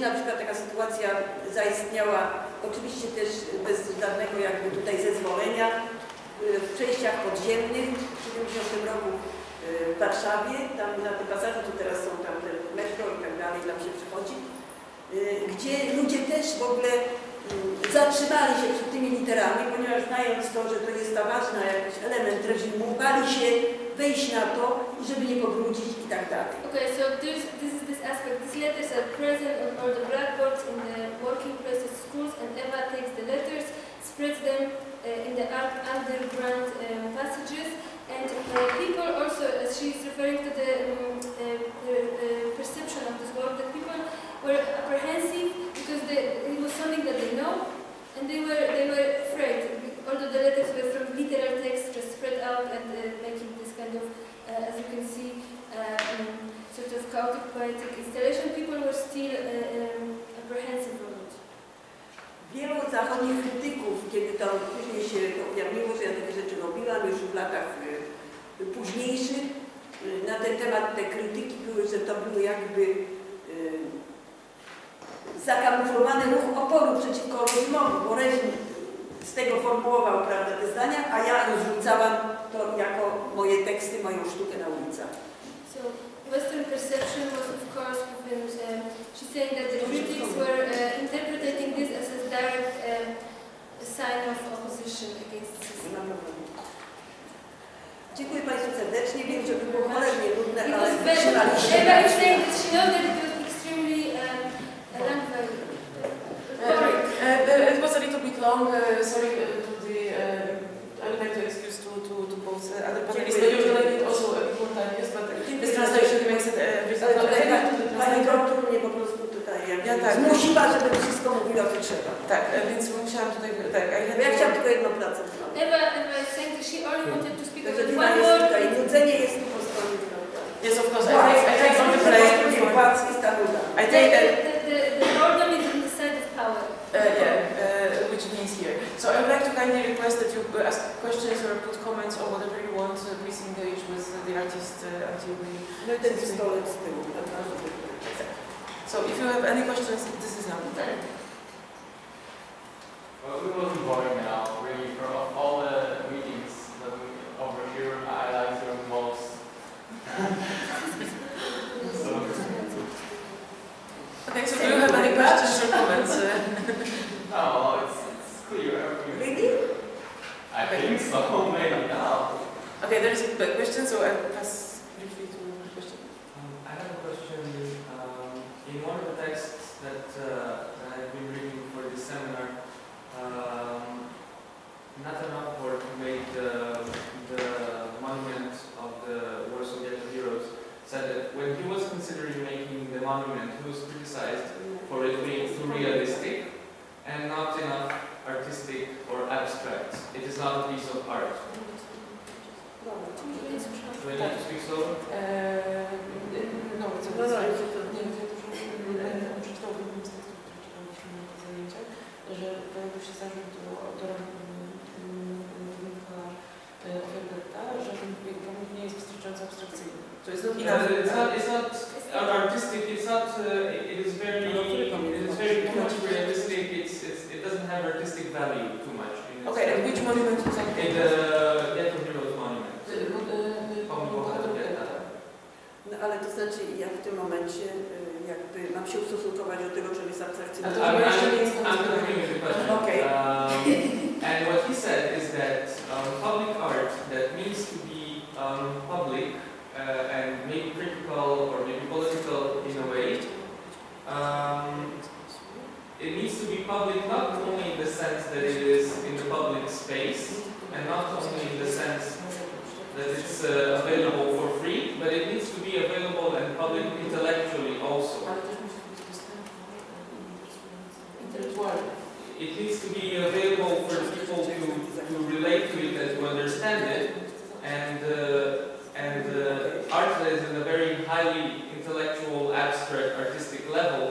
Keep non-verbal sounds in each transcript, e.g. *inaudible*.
na przykład taka sytuacja zaistniała, oczywiście też bez żadnego jakby tutaj zezwolenia, y, w przejściach podziemnych w 70 roku y, w Warszawie, tam na te pasaże, to teraz są tam te metro i tak dalej, tam się przychodzi, y, gdzie ludzie też w ogóle zatrzymali się przed tymi literami, ponieważ znając to, że to jest ta ważna jakiś element reżimu, bali się wejść na to żeby nie pobrudzić i tak dalej. Okay, so there's, this is this aspect. These letters are present on all the blackboards in the working places, schools, and Eva takes the letters, spreads them uh, in the un- underground um, passages, and uh, people also, as she's referring to the, um, uh, the uh, perception of this work, that people were apprehensive because they, it was something that they know, and they were they were afraid. Although the letters were from literal text, just spread out and uh, making this kind of, uh, as you can see, uh, um, sort of chaotic poetic installation, people were still uh, um, apprehensive of it. Wielu zachodnich krytyków, kiedy to później się ujawniło, że ja takie rzeczy robiłam już w latach y, późniejszych, y, na ten temat te krytyki były, że to były jakby y, zakamuflowany ruch oporu przeciwko reżimowi, bo reżim z tego formułował prawda, te zdania, a ja rozrzucałam to jako moje teksty, moją sztukę na ulicach. So Western perception was, of course, given. Um, she's saying that the critics were uh, interpreting this as a direct um, sign of opposition against the system. Dziękuję Państwu serdecznie. Wiem, że było cholernie It ale very. wytrzymaliście. Eva is saying that she knows that it was extremely um, long, boring. Uh, uh, it was a little bit long. Uh, sorry uh, to the. Uh, I would like to excuse to to, to both uh, other panelists. But usually I need also a bit more time. Yes, but this translation makes it uh, Ale tutaj pani, translator. doktor mnie po prostu tutaj jakby Ja tak. zmusiła, żebym wszystko mówiła, co trzeba. Tak, więc musiałam tutaj. Tak, ja to- chciałam tylko jedną pracę is saying that she only wanted to speak about one word. tutaj, nudzenie jest tu po stronie, prawda? Yes, of course. I take, I take on the nuda. I take. Uh, kindly request that you ask questions or put comments or whatever you want. Uh, please engage with the artist uh, until we. No i ten pistolet z tyłu. So if you have any questions, this is now the time. Well, it wasn't boring now, really. For all- all the meetings that we over here, I like them most. so, *laughs* Okay, so do you have any questions or comments? *laughs* Uh, no, it's, it's clear. everything. Really? I think so, maybe now. okay, there is a question, so I'll pass briefly to the question. Um, I have a question. Um, in one of the texts that, uh, that I've been reading for this seminar, um, Nathan Rapport made the, the monument of the War Soviet heroes said that when he was considering making the monument, he was criticized for it being too realistic and not enough artistic or abstract. It is not a piece of art. Do I need to speak slower? No, No, no, to- że pojawił się zarzut do autora że ten pomnik nie jest wystarczająco abstrakcyjny. To jest. Uh, it's not, it's not artistic, it's not, uh, it is very, it is very much realistic, it's, it's, it doesn't have artistic value too much. in Okay, and which monument is that? In the Ghetto Heroes Monument. Y, y, y. No ale to znaczy ja w tym momencie y, jakby mam się ustosunkować do tego, czym jest abstrakcyjne. Ale to I'm, chyba jeszcze nie I'm, jest I'm koniec continuing the question. Okay. Um, and what he said is that um, public art that needs to be um, public uh, and maybe critical or maybe political in a way, um, it needs to be public not only in the sense that it is in the public space and not only in the sense that it's uh, available for free, but it needs to be available and public intellectually also. Ale też musi być dostępny e, intelektualnie. It needs to be available for people to, to relate to it and to understand it, and uh, and uh, art that is in a very highly intellectual, abstract, artistic level,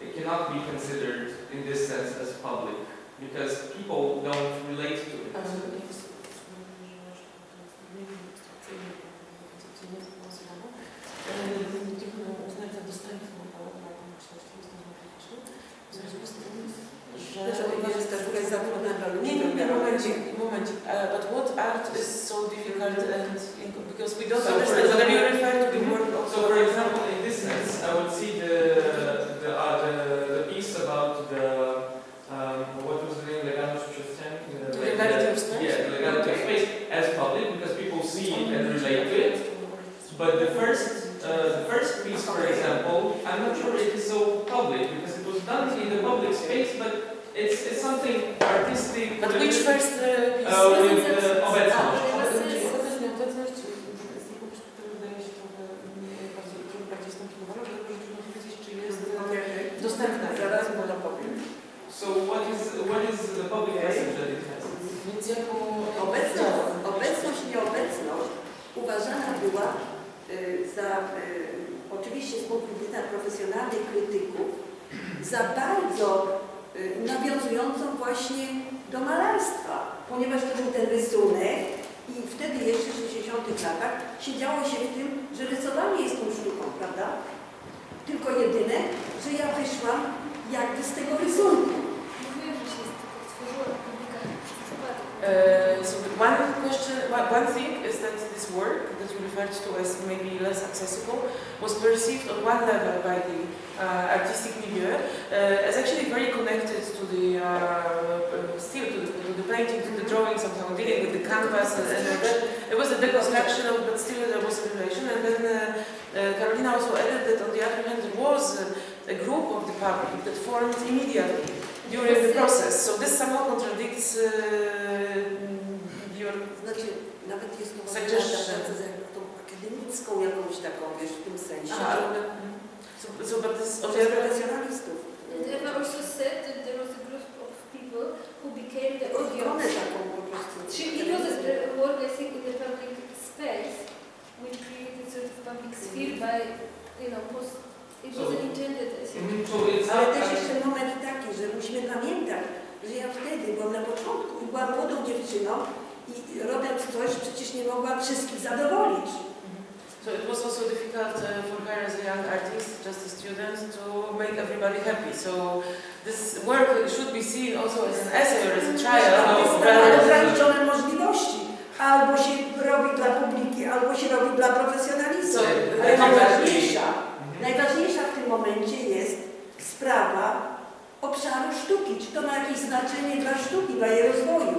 it cannot be considered in this sense as public because people don't relate to it. Ale jest mniej abstrakcyjnie, koncepcyjnie zbalansowane. Trudno uznać za dostępną dla dla pomyślności, jest to trudne dla ludzi. Nie, nie, nie, do momencik, momencik. Uh, but what art is so difficult and because we don't So, for understand whether you example- refer to the work of So, for example, in this sense, I would see the the, uh, the, the piece about the um, what was the name, legalność przestrzeni? Uh, The like legality the- of space? Yeah, the legality of space as public because people see it and relate to it. But the first, uh, the first piece, for example, I'm not sure it is so public because it was done in the public space, but it's, something artistic. But which first uh, piece? Uh, with the obecność. So what is what is the public message that it has? Więc jako Obecność, obecność, nieobecność uważana była y, za, y, oczywiście z punktu widzenia profesjonalnych krytyków, za bardzo nawiązującą właśnie do malarstwa, ponieważ to był ten rysunek i wtedy jeszcze w 60 latach siedziało się w tym, że rysowanie jest tą sztuką, prawda? Tylko jedyne, że ja wyszłam jakby z tego rysunku. Mówiłem, że się stworzyła republika przez one question, one thing is that this work that you referred to as maybe less accessible was perceived on one level by the uh, artistic milieu uh, as actually very connected to the uh, uh, still to the, to the painting, to the drawing, somehow dealing with the canvas, and, and it was a deconstruction of, but still there was a relation. And then uh, uh, Carolina also added that on the other hand there was a, a group of the public that formed immediately during the process. So this somehow contradicts uh. Znaczy, nawet jest to jakby tą akademicką jakąś taką, wiesz, w tym sensie, Aha. że one So, so but this on the przez other profesjonalistów. And Eva also said that there was a group of people who became the Ikonę audience. taką po prostu. She, it was a, a work, I think, in the public space, which created sort of public sphere by, you know, post, it So- wasn't intended as Ale też jeszcze moment taki, że musimy pamiętać, że ja wtedy byłam na początku i byłam młodą dziewczyną i robiąc coś przecież nie mogłam wszystkich zadowolić. So it was also difficult uh, for her as a young artist, just a student, to make everybody happy. So this work should be seen also as an essay or as a trial of Artysta ma rather ograniczone możliwości. Albo się robi dla publiki, albo się robi dla profesjonalistów. So, Ale najważniejsza, najważniejsza w tym momencie jest sprawa obszaru sztuki. Czy to ma jakieś znaczenie dla sztuki, dla jej rozwoju?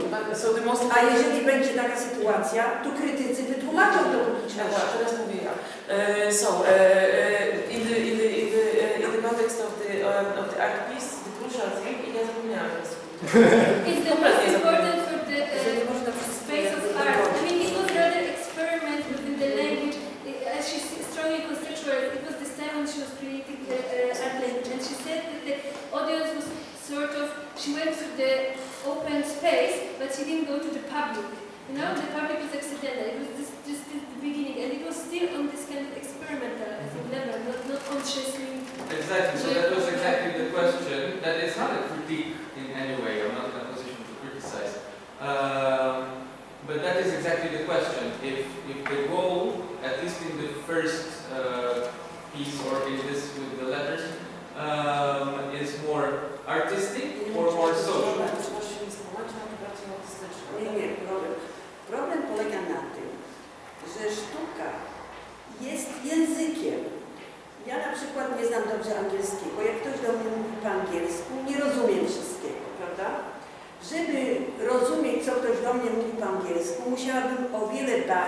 Most A jeżeli będzie taka sytuacja, to krytycy wytłumaczą to publiczności. teraz mówię ja. Uh, so, uh, uh, in, the, in, the, in, the, in the context of the, um, of the art piece, the crucial thing, i ja zapomniałam teraz. It's *laughs* but she didn't go to the public. You know, the public was accidental. It was just, just the beginning, and it was still on this kind of experimental, I think, level, not, not consciously. Exactly. So that was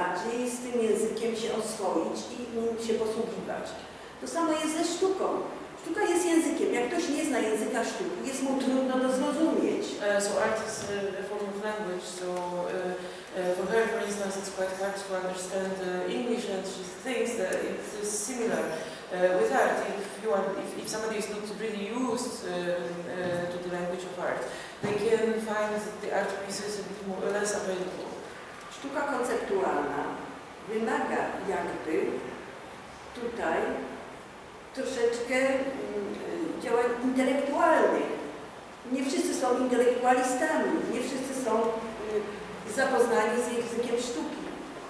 bardziej z tym językiem się oswoić i nim się posługiwać. To samo jest ze sztuką. Sztuka jest językiem. Jak ktoś nie zna języka sztuki, jest mu trudno to zrozumieć. Uh, so art is uh, a form of language. So uh, uh, for her, for instance, it's quite hard to understand uh, English, and she thinks that it is similar uh, with art. If you if, if somebody is not really used uh, uh, to the language of art, they can find the art pieces a bit more, less available. Sztuka konceptualna wymaga jakby tutaj troszeczkę mm, działań intelektualnych. Nie wszyscy są intelektualistami, nie wszyscy są y, zapoznani z językiem sztuki,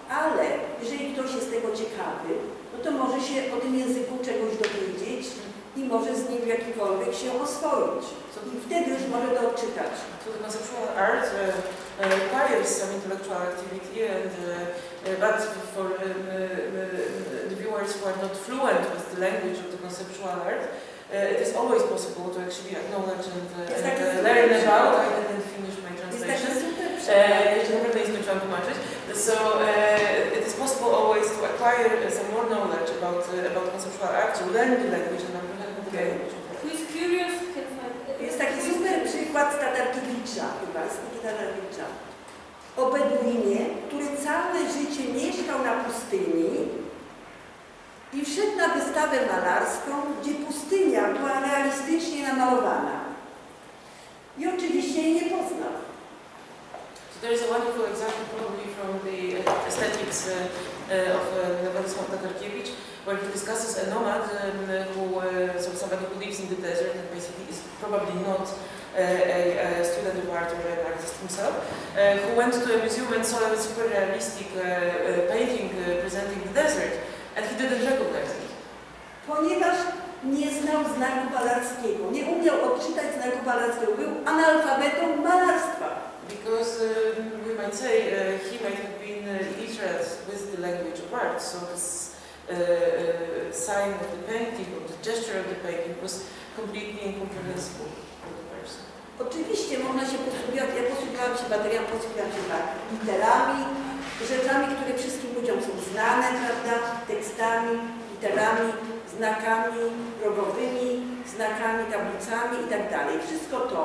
ale jeżeli ktoś jest tego ciekawy, no to może się o tym języku czegoś dowiedzieć i może z nim w jakikolwiek się oswoić. I wtedy już może to odczytać. So the conceptual art requires some intellectual activity, and uh, uh, but for um, uh, uh, the viewers who are not fluent with the language of the conceptual art, uh, it is always possible to actually acknowledge and, uh, and uh, learn about. I didn't finish my translation. Uh, jeszcze naprawdę nie skończyłam tłumaczyć. So uh, it is possible always to acquire uh, some more knowledge about uh, about conceptual art, to learn the language and understand the language. Who is curious. Jest taki super przykład Tatarkiewicza, chyba, z Tatarkiewicza. O Beduinie, który całe życie mieszkał na pustyni i wszedł na wystawę malarską, gdzie pustynia była realistycznie namalowana. I oczywiście jej nie poznał. So there is a wonderful example probably from the aesthetics uh, of uh, Władysław Tatarkiewicz, where he discusses a nomad um, who, uh, so somebody who lives in the desert and basically is probably not uh, a, a student of art or an artist himself, uh, who went to a museum and saw a super realistic uh, uh, painting uh, presenting the desert, and he didn't recognize it. Ponieważ nie znał znaku malarskiego, nie umiał odczytać znaku malarskiego, był analfabetą malarstwa. Because um, we might say uh, he might have been uh, illiterate with the language of art, so this uh, sign of the painting or the gesture of the painting was completely incomprehensible for the person. Oczywiście można się posługiwać, ja posługiwałam się materiałem, posługiwałam się tak, literami, rzeczami, które wszystkim ludziom są znane, prawda, tekstami, literami, znakami drogowymi, znakami, tablicami i tak dalej. Wszystko to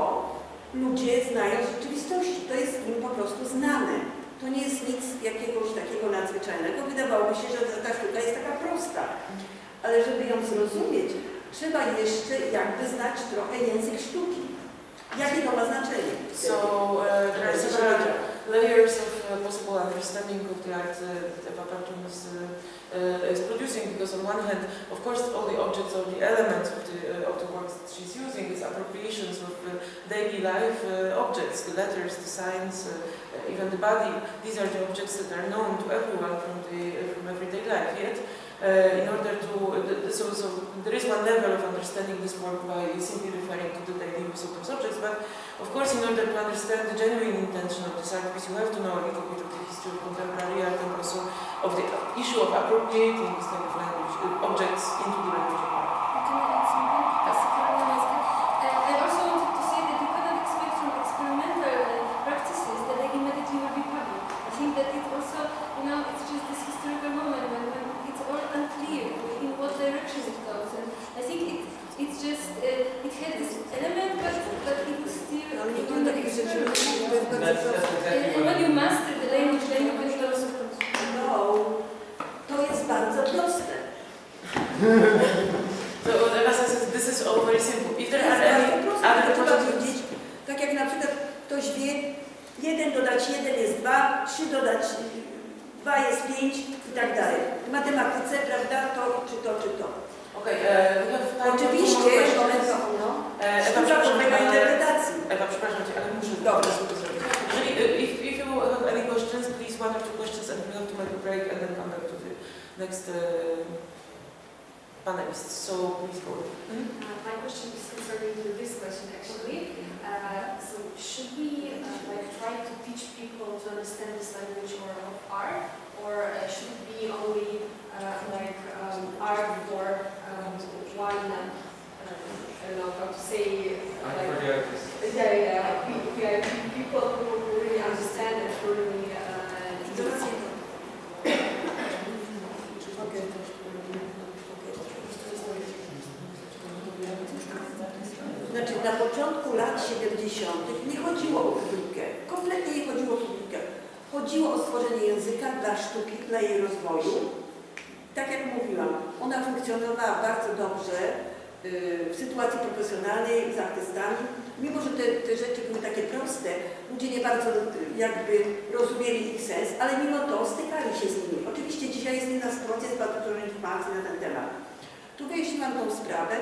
ludzie znają z rzeczywistości, to jest im po prostu znane. To nie jest nic jakiegoś takiego nadzwyczajnego. Wydawałoby się, że ta sztuka jest taka prosta, ale żeby ją zrozumieć, trzeba jeszcze jakby znać trochę język sztuki. Jakie to ma znaczenie? So uh, there are several layers of uh, possible understanding of the art uh, that Eva Parton is, uh, uh, is producing because on one hand, of course, all the objects or the elements of the, uh, of the works that she's using is appropriations of uh, daily life uh, objects, the letters, the signs, uh, even the body. These are the objects that are known to everyone from, the, from everyday life. Yet, uh, in order to, so, so there is one level of understanding this work by simply referring to the daily use of those objects, but of course, in order to understand the genuine intention of this art piece, you have to know a little bit of the history of contemporary art and also of the issue of appropriating this kind of language, uh, objects into the language uh, it had this element, but, but it was still No, ale nie on wiem the takich rzeczy, experiment. to jest bardzo That's, proste. that's exactly And, and what when you master the language, then you will also No, to jest bardzo proste. So Eva says is this is all very simple. If To there jest are bardzo any proste, other wiedzieć, tak jak na przykład ktoś wie, jeden dodać jeden jest dwa, trzy dodać y, dwa jest pięć i tak dalej. W matematyce, prawda, to czy to, czy to. Okay, uh, we have time for two Oczywiście, more questions. moment, no, Uh, Ewa, sztuka przepraszam, podlega ale- interpretacji. Ewa, przepraszam Cię, ale muszę Dobra. to zrobić. Jeżeli, if, if you have any questions, please one or two questions and we have to make a break and then come back to the next uh, panelists. So please go. Mhm. Uh, My question is concerning to this question actually. Uh, So should we uh, like try to teach people to understand this language or of art? Or uh, should it be only uh, like um, art for um, one, uh, I don't know how to say, like, yeah, yeah, pe- pe- people who really understand and who really uh, do Znaczy na początku lat 70. nie chodziło o publikę, kompletnie nie chodziło o publikę. Chodziło o stworzenie języka dla sztuki, dla jej rozwoju. Tak jak mówiłam, ona funkcjonowała bardzo dobrze yy, w sytuacji profesjonalnej z artystami. Mimo, że te, te rzeczy były takie proste, ludzie nie bardzo yy, jakby rozumieli ich sens, ale mimo to stykali się z nimi. Oczywiście dzisiaj jest inna sytuacja, jest bardzo dużo informacji na ten temat. Tu wyjaśniłam tą sprawę,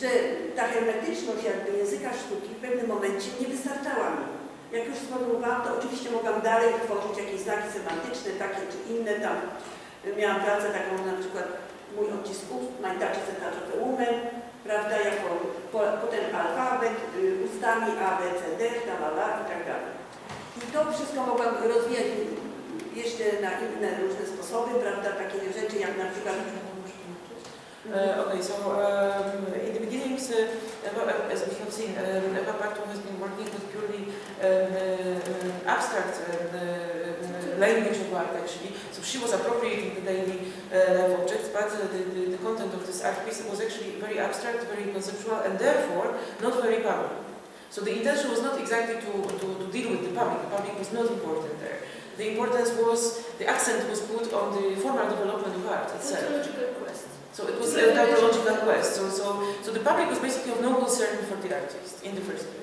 że ta hermetyczność jakby języka sztuki w pewnym momencie nie wystarczała mi. Jak już sformułowałam, to oczywiście mogłam dalej tworzyć jakieś znaki semantyczne, takie czy inne tam. Miałam pracę taką na przykład mój odcisk ust, mein Touch is a touch of a woman, prawda, jako po, potem alfabet, y, ustami A, B, C, D, talala i tak dalej. I to wszystko mogłam rozwijać jeszcze na inne różne sposoby, prawda, takie rzeczy jak na przykład Uh, okay, so um, in the beginnings, uh, uh, as we have seen, um, Eva Bartu has been working with purely um, uh, abstract uh, uh, language of art, actually. So she was appropriating the daily uh, life objects, but uh, the, the, the content of this art piece was actually very abstract, very conceptual, and therefore not very public. So the intention was not exactly to, to, to deal with the public. The public was not important there. The importance was, the accent was put on the formal development of art itself. So it was a typological quest. So, so, so the public was basically of no concern for the artist in the first place.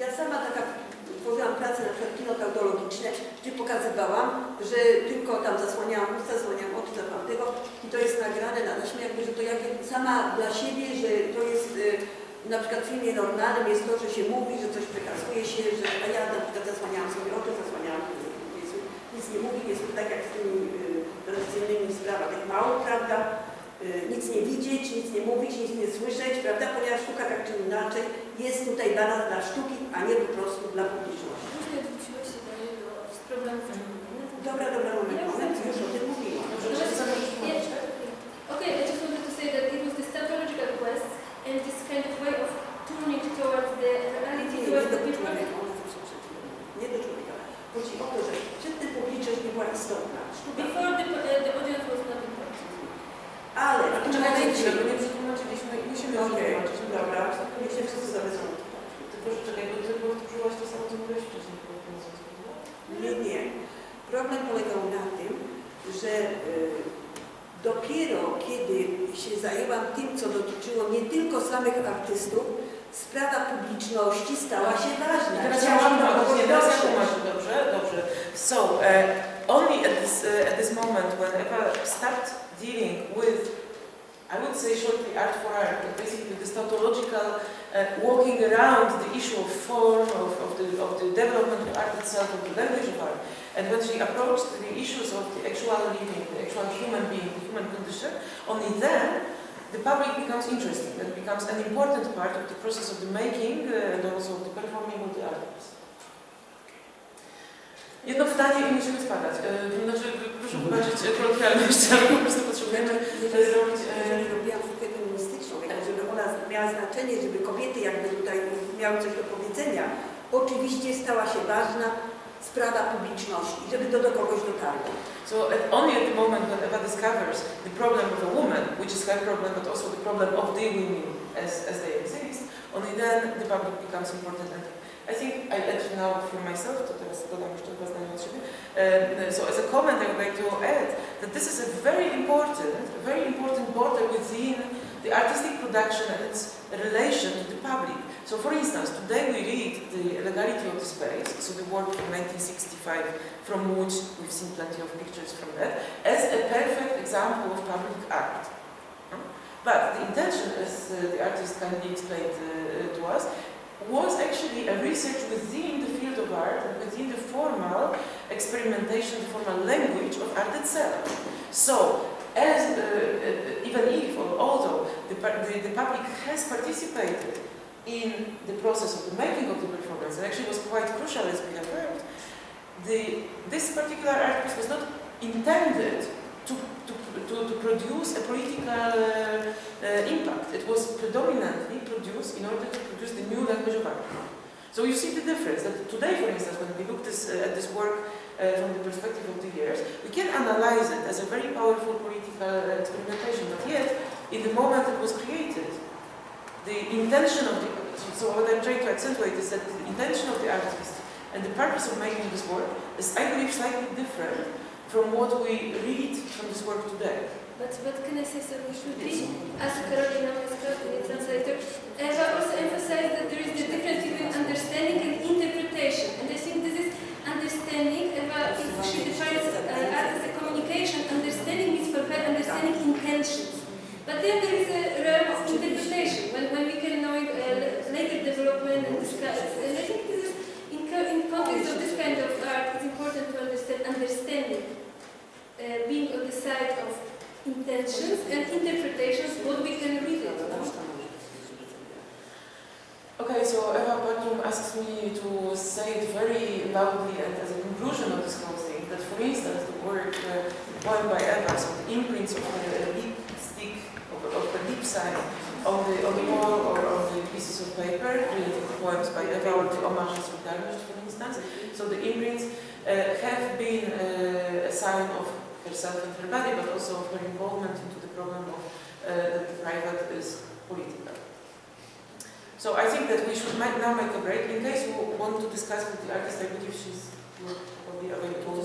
Ja sama taka tworzyłam pracę na przykład kinotautologiczne, gdzie pokazywałam, że tylko tam zasłaniałam usta, zasłaniałam oczy, zasłaniałam tego i to jest nagrane na taśmie, jakby, że to jak sama dla siebie, że to jest y, na przykład w filmie normalnym jest to, że się mówi, że coś przekazuje się, że a ja na przykład zasłaniałam sobie oczy, zasłaniałam y, Jezu, nic nie mówi, jest tak jak z tymi y, tradycyjnymi sprawami tych małych, prawda? Y, nic nie widzieć, nic nie mówić, nic nie słyszeć, prawda? Ponieważ sztuka tak czy inaczej jest tutaj dana dla sztuki, a nie po prostu dla publiczności. Różnie odwróciłeś się do niego z problemów. Dobra, dobra, moment, moment, już o tym mówiłam. Okay, I just wanted to say that it was this typological quest and this kind of way of turning towards the reality, towards the people. Nie do człowieka. Chodzi o to, że przed tym publiczność nie była istotna. Sztuka. Before the, uh, the audience was not important. Ale w tym Czekajcie momencie... chwilę, bo nie przetłumaczyliśmy, musimy już Okej, tłumaczyć. dobra, niech się wszyscy zawiedzą. Tylko, że czekaj, bo ty powtórzyłaś to samo, co mówiłaś wcześniej. Nie, nie. Problem polegał na tym, że y, dopiero kiedy się zajęłam tym, co dotyczyło nie tylko samych artystów, sprawa publiczności stała się ważna. Teraz Chciałam mam do nie, teraz ja dotrzeć. tłumaczę, dobrze, dobrze. So, uh, only at this, uh, at this moment when Eva dealing with, I would say shortly art for art, but basically this tautological uh, walking around the issue of form, of, of, the, of the development of art itself, of the language of art, and when she approached the issues of the actual living, the actual human being, the human condition, only then the public becomes interesting, it becomes an important part of the process of the making uh, and also of the performing of the artworks. Jedno pytanie i musimy spadać. E, Znaczy, proszę wybaczyć e, kolokwialność, ale po prostu potrzebujemy Jeżeli, zrobić... e, jeżeli robiłam sztukę feministyczną, żeby ona miała znaczenie, żeby kobiety jakby tutaj miały coś do powiedzenia, oczywiście stała się ważna sprawa publiczności, żeby to do kogoś dotarło. So at, only at the moment when Eva discovers the problem of a woman, which is her problem, but also the problem of the women as, as they exist, only then the public becomes important. And I think I add now for myself, to teraz dodam jeszcze dwa so as a comment I would like to add that this is a very important, very important border within the artistic production and its relation to the public. So for instance, today we read the legality of the space, so the work from 1965 from which we've seen plenty of pictures from that, as a perfect example of public art. Hmm? But the intention, as uh, the artist kindly explained uh, to us, was actually a research within the field of art and within the formal experimentation, the formal language of art itself. So, as uh, uh, even if or although the, the, the public has participated in the process of the making of the performance, and actually was quite crucial as we have heard, the, this particular art piece was not intended to, to, produce a political uh, uh, impact. It was predominantly produced in order to produce the new language of art. So you see the difference. That today, for instance, when we look this, uh, at this work uh, from the perspective of the years, we can analyze it as a very powerful political uh, experimentation. But yet, in the moment it was created, the intention of the so what I'm trying to accentuate is that the intention of the artist and the purpose of making this work is, I believe, slightly different from what we read from this work today. But, but can I say So we should quickly? As Carolina Meska, the translator, Eva also emphasized that there is the difference between understanding and interpretation. And I think this is understanding. Eva, if she defines uh, art as a communication, understanding is for her understanding intentions. But then there is a realm of interpretation, when, when we can know uh, later development and discuss. And I think in context of this kind of art, it's important to understand understanding, uh, being on the side of intentions and interpretations, what we can read it. Okay, so Eva Bartum asks me to say it very loudly and as a conclusion of this whole thing, that for instance, the word uh, by Eva, so the imprints of the uh, lipstick, of, of the lip side, on the, on the wall or on the pieces of paper, related to poems by Eva or the Homage and Solidarność, for instance. So the imprints uh, have been uh, a sign of herself and her body, but also of her involvement into the problem of uh, that the private is political. So I think that we should might now make a break in case you want to discuss with the artist. I believe she's probably available.